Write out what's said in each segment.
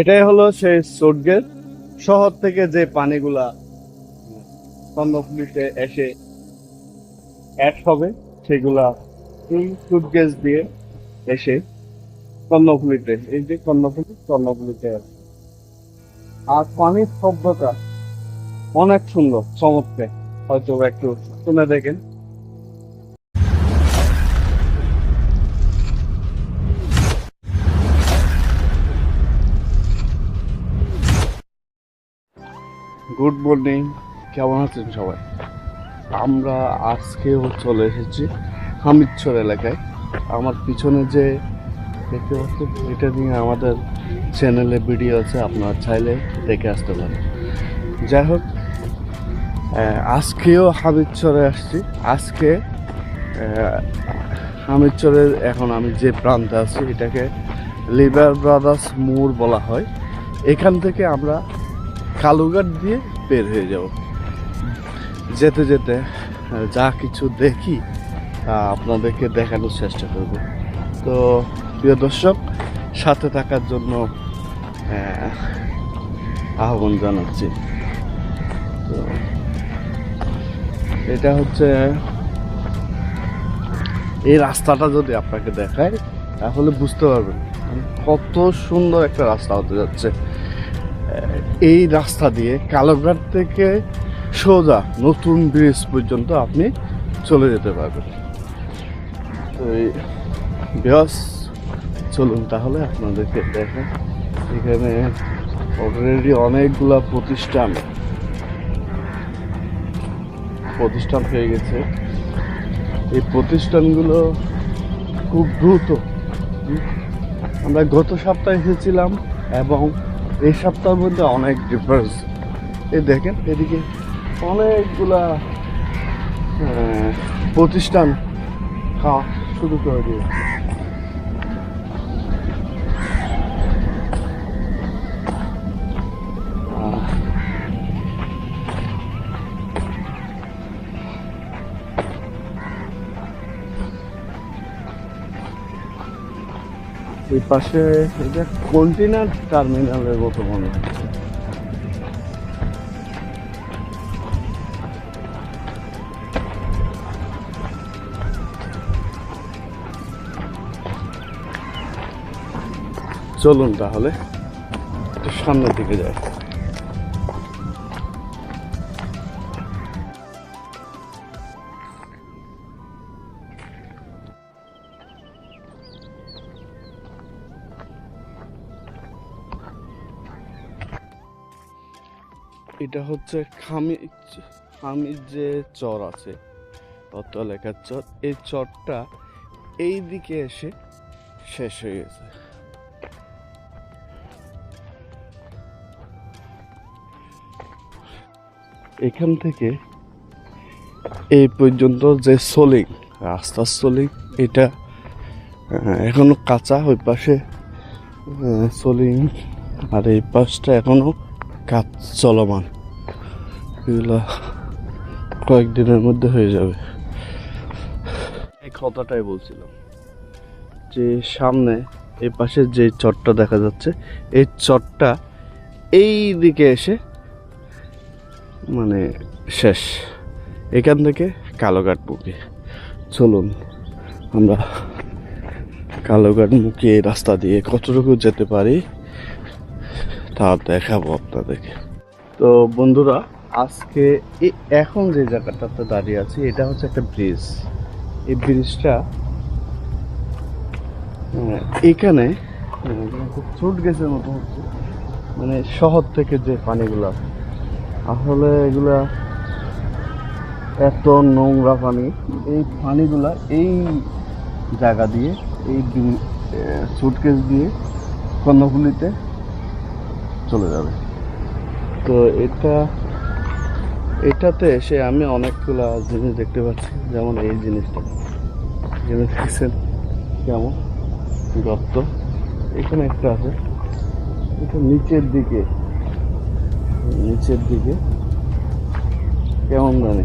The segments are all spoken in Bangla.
এটাই হলো সেই সুটগেট শহর থেকে যে পানিগুলা কর্ণফুলিতে এসে অ্যাড হবে, সেগুলা এই সুটগেজ দিয়ে এসে কর্ণফুলিতে এই যে কর্ণফুলি কর্ণফুলিতে আছে। আর পানির শব্দটা অনেক সুন্দর, চমৎকার। হয়তো একটু শুনে দেখেন। গুড মর্নিং কেমন আছেন সবাই? আমরা আজকেও চলে এসেছি হামিদচর এলাকায়। আমার পিছনে যে দেখতে পাচ্ছেন এটা নিয়ে আমাদের চ্যানেলে ভিডিও আছে আপনারা চাইলে দেখে আসতে পারেন। যাই হোক আজকেও হামিদচরে আসছি। আজকে আহ, হামিদচরের এখন আমি যে প্রান্তে আছি এটাকে লিবার ব্রাদার্স মোড় বলা হয়। এখান থেকে আমরা কালুঘাট দিয়ে বের হয়ে যাব। যেতে যেতে যা কিছু দেখি আপনাদেরকে দেখানোর চেষ্টা করব। তো, প্রিয় দর্শক, সাথে থাকার জন্য আহ্বান জানাচ্ছি। তো, এটা হচ্ছে, এই রাস্তাটা যদি আপনাকে দেখায় তাহলে বুঝতে পারবেন কত সুন্দর একটা রাস্তা হতে যাচ্ছে। এই রাস্তা দিয়ে কালোঘাট থেকে সোজা নতুন ব্রিজ পর্যন্ত আপনি চলে যেতে পারবেন। তো এই বেশ চলুন তাহলে আপনাদেরকে দেখেন। এখানে অলরেডি অনেকগুলা প্রতিষ্ঠান প্রতিষ্ঠান হয়ে গেছে। এই প্রতিষ্ঠানগুলো খুব দ্রুত আমরা গত সপ্তাহে এসেছিলাম এবং এই সপ্তাহের মধ্যে অনেক ডিফারেন্স এই দেখেন এদিকে অনেকগুলা প্রতিষ্ঠান খাওয়া শুরু করে দিয়েছে। এই পাশে এটা কন্টেনার টার্মিনালের মতো মনে হচ্ছে চলুন তাহলে সামনের দিকে যাই। হচ্ছে খামি খামির যে চর আছে। এলাকার চর। এই চরটা এই দিকে এসে শেষ হয়ে গেছে। এখান থেকে এই পর্যন্ত যে সোলিং, রাস্তার সোলিং, এটা এখনও কাঁচা ওই পাশে সোলিং, আর এই পাশটা এখনও কাজ চলমান। এগুলো কয়েকদিনের মধ্যে হয়ে যাবে। এই কথাটাই বলছিলাম যে সামনে এই পাশে যে চটটা দেখা যাচ্ছে, এই চটটা এই দিকে এসে মানে শেষ। এখান থেকে কালোঘাট মুখে। চলুন আমরা কালোঘাট মুখে রাস্তা দিয়ে কতটুকু যেতে পারি তা দেখাবো আপনাদেরকে। তো বন্ধুরা আজকে এখন যে জায়গাটাতে দাঁড়িয়ে আছি এটা হচ্ছে একটা ব্রিজ এই ব্রিজটা আহ, এখানে ছুট গেছে মতো হচ্ছে। মানে শহর থেকে যে পানিগুলো আসলে এগুলা এত নোংরা পানি এই পানিগুলা এই জায়গা দিয়ে এই সুটকেস দিয়ে কর্ণফুলিতে চলে যাবে। তো এটা এটাতে এসে আমি অনেকগুলা জিনিস দেখতে পাচ্ছি। যেমন এই জিনিসটা। জিনিস দেখছেন কেমন? গর্ত। এখানে একটা আছে। এটা নিচের দিকে। নিচের দিকে। কেমন জানে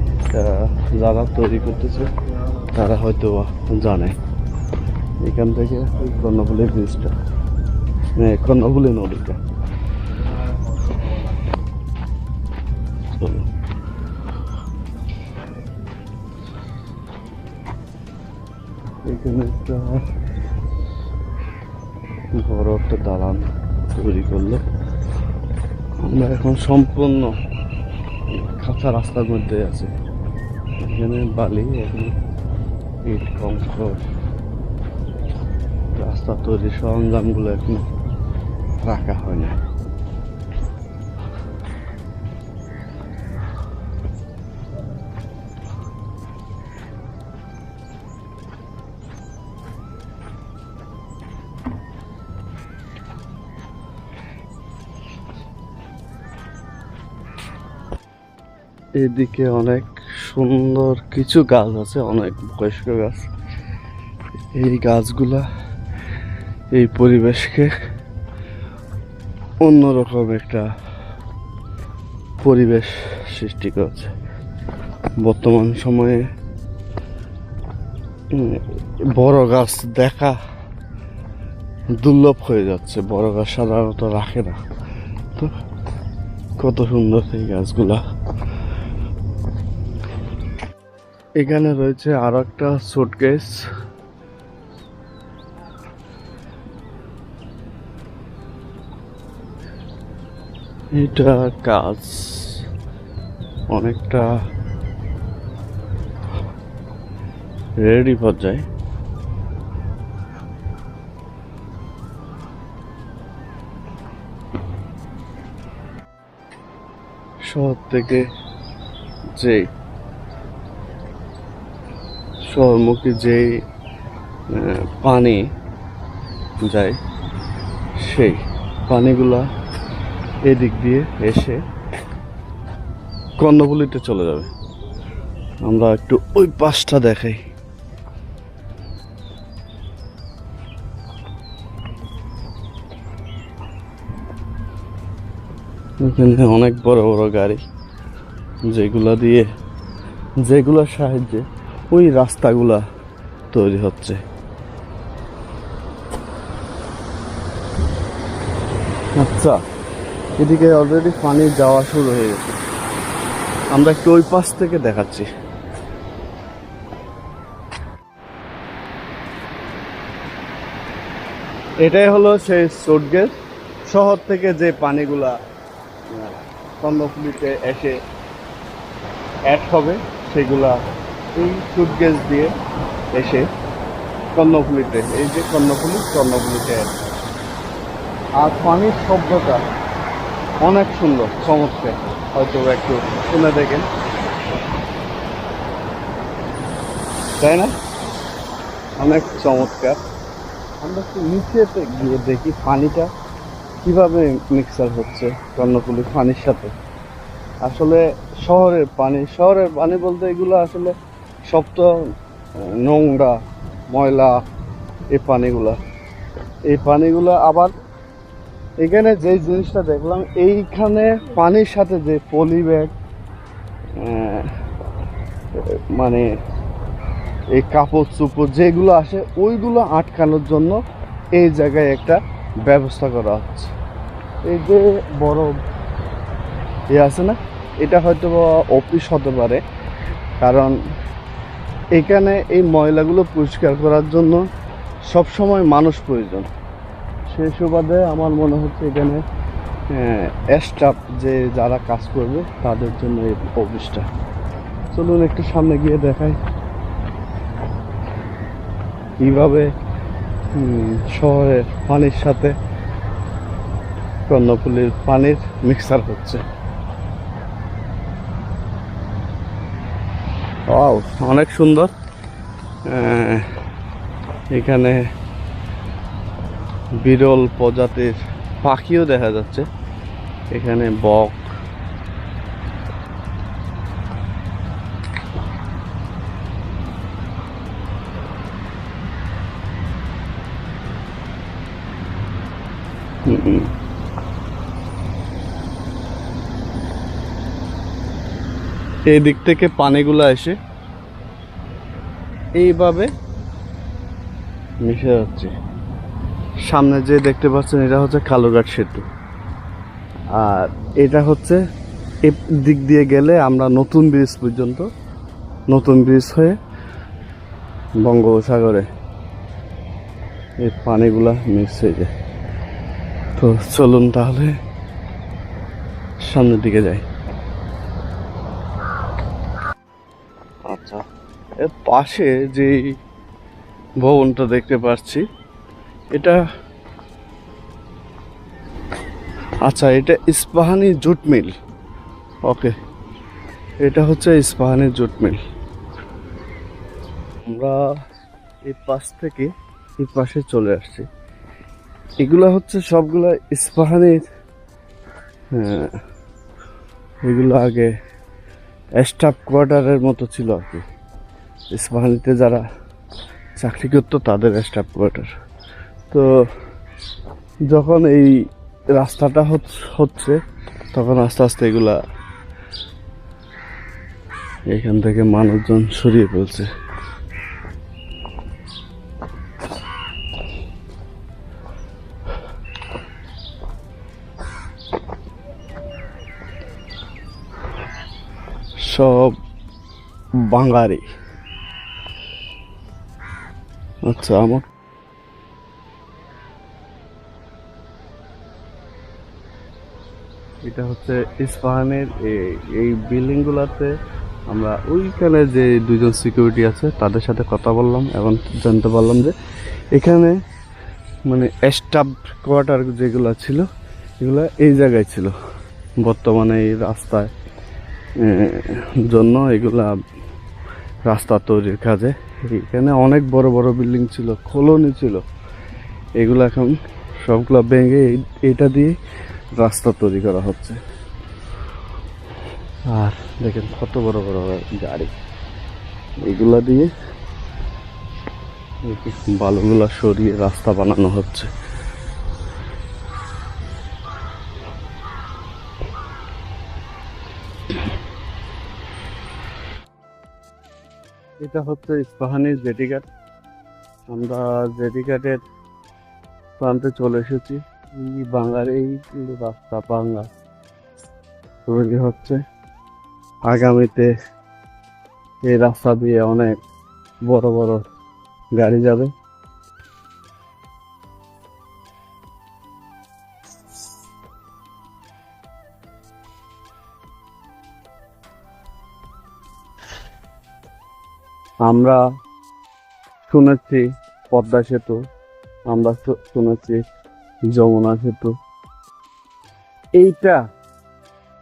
যারা তৈরি করতেছে, তারা হয়তো জানে। এখান থেকে কর্ণফুলি ব্রিজটা কর্ণফুলি নদীটা। এখানে একটা বড় একটা দালান তৈরি করল। আমরা এখন সম্পূর্ণ কাঁচা রাস্তার মধ্যে আছি এখানে বালি, এখানে ইট কংকর রাস্তা তৈরির সরঞ্জামগুলো এখন রাখা হয় না। এদিকে অনেক সুন্দর কিছু গাছ আছে, অনেক বয়স্ক গাছ। এই গাছগুলা এই পরিবেশকে অন্যরকম একটা পরিবেশ সৃষ্টি করেছে। বর্তমান সময়ে বড় গাছ দেখা দুর্লভ হয়ে যাচ্ছে, বড় গাছ সাধারণত রাখে না। তো কত সুন্দর এই গাছগুলা। এখানে রয়েছে আর একটা সুটকেস এটা কাজ অনেকটা রেডি পর্যায়ে। শহর থেকে যে শহরমুখী যে পানি যায়, সেই পানিগুলা এদিক দিয়ে এসে কর্ণফুলিতে চলে যাবে। আমরা একটু ওই পাশটা দেখাই। এখানে অনেক বড় বড় গাড়ি, যেগুলা দিয়ে, যেগুলোর সাহায্যে ওই রাস্তাগুলা তৈরি হচ্ছে। আচ্ছা এদিকে অলরেডি পানি যাওয়া শুরু হয়ে গেছে। আমরা একটু ওই পাশ থেকে দেখাচ্ছি। এটাই হলো সেই সুটগেট শহর থেকে যে পানিগুলা কর্ণফুলিতে এসে অ্যাড হবে, সেগুলা এই সুটগেজ দিয়ে এসে কর্ণফুলিতে, এই যে কর্ণফুলি, কর্ণফুলিতে হবে। আর পানির শব্দটা অনেক সুন্দর, চমৎকার। হয়তো একটু শুনে দেখেন। তাই না? অনেক চমৎকার। আমরা একটু নিচেতে গিয়ে দেখি পানিটা কীভাবে মিক্সার হচ্ছে কর্ণফুলি পানির সাথে। আসলে শহরের পানি শহরের পানি বলতে এগুলো আসলে সব তো নোংরা, ময়লা এই পানিগুলা। এই পানিগুলা আবার এখানে যে জিনিসটা দেখলাম, এইখানে পানির সাথে যে পলি ব্যাগ মানে এই কাপড় চোপড় যেগুলো আসে, ওইগুলো আটকানোর জন্য এই জায়গায় একটা ব্যবস্থা করা হচ্ছে। এই যে বড় এ আছে না, এটা হয়তো অফিস হতে পারে, কারণ এখানে এই ময়লাগুলো পরিষ্কার করার জন্য সব সময় মানুষ প্রয়োজন। সেই সুবাদে আমার মনে হচ্ছে এখানে স্টাফ যে যারা কাজ করবে তাদের জন্য এই অফিসটা। চলুন একটু সামনে গিয়ে দেখাই কীভাবে শহরের পানির সাথে কর্ণফুলির পানির মিক্সার হচ্ছে। ওয়াও অনেক সুন্দর। এখানে বিরল প্রজাতির পাখিও দেখা যাচ্ছে। এখানে বক। হুম। এই দিক থেকে পানিগুলো এসে এইভাবে মিশে যাচ্ছে। সামনে যে দেখতে পাচ্ছেন, এটা হচ্ছে কালুঘাট সেতু। আর এটা হচ্ছে এ দিক দিয়ে গেলে আমরা নতুন ব্রিজ পর্যন্ত, নতুন ব্রিজ হয়ে বঙ্গোপসাগরে এই পানিগুলা মিক্স হয়ে যায়। তো চলুন তাহলে সামনের দিকে যাই। এর পাশে যে ভবনটা দেখতে পাচ্ছি এটা আচ্ছা এটা ইস্পাহানি জুট মিল। ওকে এটা হচ্ছে ইস্পাহানি জুট মিল। আমরা এই পাশ থেকে এই পাশে চলে আসছি। এগুলা হচ্ছে সবগুলা ইস্পাহানির হ্যাঁ, এগুলো আগে স্টাফ কোয়ার্টারের মতো ছিল আর কি। ইস্পাহানিতে যারা চাকরি করতো, তাদের স্টাফ কোয়ার্টার তো যখন এই রাস্তাটা হচ- হচ্ছে, তখন আস্তে আস্তে এগুলা এখান থেকে মানুষজন সরিয়ে ফেলছে। সব বাঙালি। আচ্ছা আমার এটা হচ্ছে ইস্পাহানের এই বিল্ডিং গুলাতে আমরা ওইখানে যে দুজন সিকিউরিটি আছে, তাদের সাথে কথা বললাম এবং জানতে পারলাম যে এখানে মানে স্টাফ কোয়ার্টার যেগুলো ছিল, এগুলো এই জায়গায় ছিল। বর্তমানে এই রাস্তায় জন্য এগুলা রাস্তা তৈরির কাজে এখানে অনেক বড় বড় বিল্ডিং ছিল খোলনি ছিল। এগুলো এখন সবগুলো ভেঙে এটা দিয়ে রাস্তা তৈরি করা হচ্ছে। আর দেখেন কত বড় বড় গাড়ি। এগুলা দিয়ে বালুগুলা সরিয়ে রাস্তা বানানো হচ্ছে। এটা হচ্ছে ইস্পাহানি জেটিঘাট আমরা জেটিঘাটের প্রান্তে চলে এসেছি। এই বাংলার এই রাস্তা বাংলা। তৈরি হচ্ছে। আগামীতে এই রাস্তা দিয়ে অনেক বড় বড় গাড়ি যাবে। আমরা শুনেছি পদ্মা সেতু, আমরা শুনেছি যমুনা সেতু। এইটা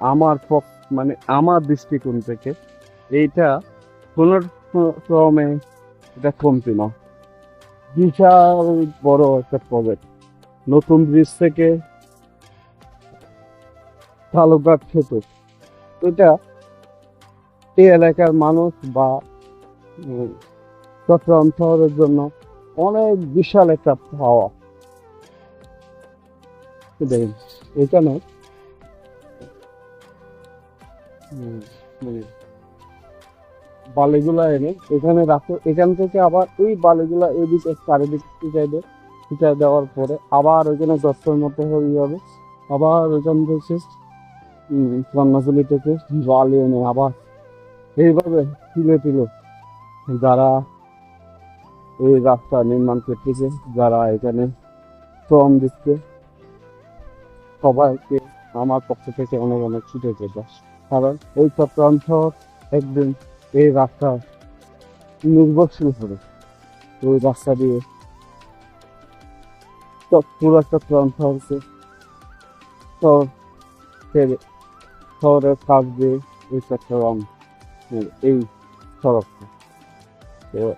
আমার মানে আমার দৃষ্টিকোণ থেকে এইটা কোনো ক্রমে এটা কমতি না। বিশাল বড় একটা প্রজেক্ট নতুন ব্রিজ থেকে কালুঘাট সেতু। এটা এই এলাকার মানুষ বা চট্টগ্রাম শহরের জন্য অনেক বিশাল একটা পাওয়া দেখেন এখানে বালিগুলা এনে এখানে রাখো। এখান থেকে আবার ওই বালিগুলা এদিকে চারিদিকে ছিটাই দেয় ছিটাই দেওয়ার পরে আবার ওইখানে দশটার মতো হয়ে যাবে। আবার ওইখান থেকে উম, থেকে বালি এনে আবার এইভাবে তুলে তুলে যারা এই রাস্তা নির্মাণ করতেছে, যারা এখানে শ্রম দিচ্ছে, সবাইকে আমার পক্ষ থেকে অনেক অনেক ছুটে যেতে কারণ এই শহর একদিন এই রাস্তা নির্ভরশীল হবে। ওই রাস্তা দিয়ে পুরো চট্টগ্রাম হচ্ছে। শহরের কাজ দিয়ে এই চট্টগ্রাম এই সড়কটা।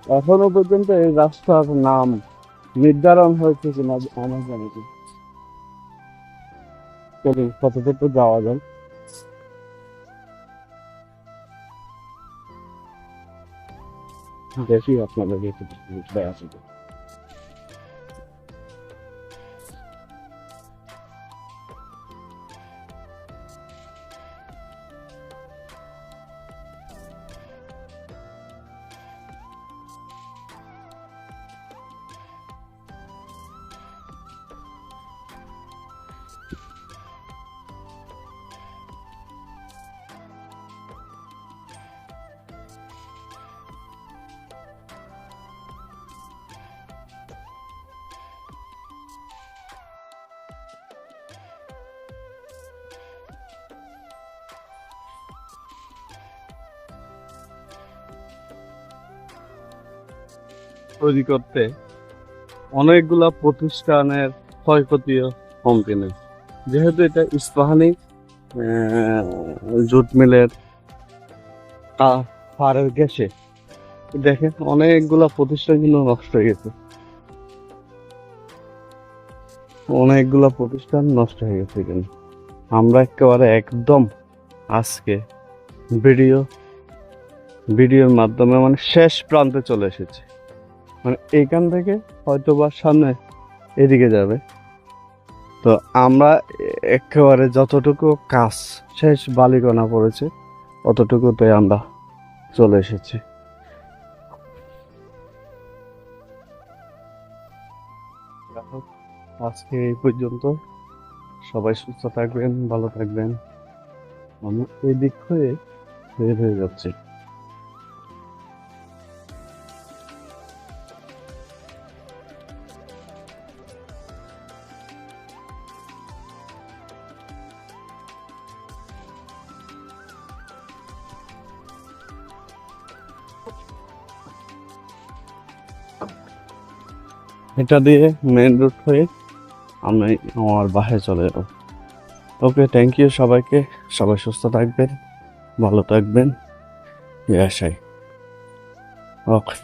এখনও পর্যন্ত এই রাস্তার নাম নির্ধারণ হয়েছে কিনা আমার জানি কতটুকু যাওয়া যায় দেখি আপনাদের তৈরি করতে অনেকগুলা প্রতিষ্ঠানের ক্ষয়ক্ষতিও হয়েছে। যেহেতু এটা ইস্পাহানি জুট মিলের ফারের গ্যাসে। দেখেন, অনেকগুলা প্রতিষ্ঠান কিন্তু নষ্ট হয়ে গেছে। অনেকগুলা প্রতিষ্ঠান নষ্ট হয়ে গেছে কিন্তু। আমরা একেবারে একদম আজকে ভিডিও, ভিডিওর মাধ্যমে মানে শেষ প্রান্তে চলে এসেছে। মানে এখান থেকে হয়তো বা সামনে এদিকে যাবে। তো আমরা একেবারে যতটুকু কাজ শেষ বালিগনা পড়েছে, অতটুকুতে আমরা চলে এসেছি। আজকে এই পর্যন্ত। সবাই সুস্থ থাকবেন, ভালো থাকবেন। আমি এই দিক হয়ে বের হয়ে যাচ্ছি। এটা দিয়ে মেন রুট হয়ে আমি আমার বাসায় চলে যাব। ওকে থ্যাংক ইউ সবাইকে। সবাই সুস্থ থাকবেন, ভালো থাকবেন। এই আসাই ওকে।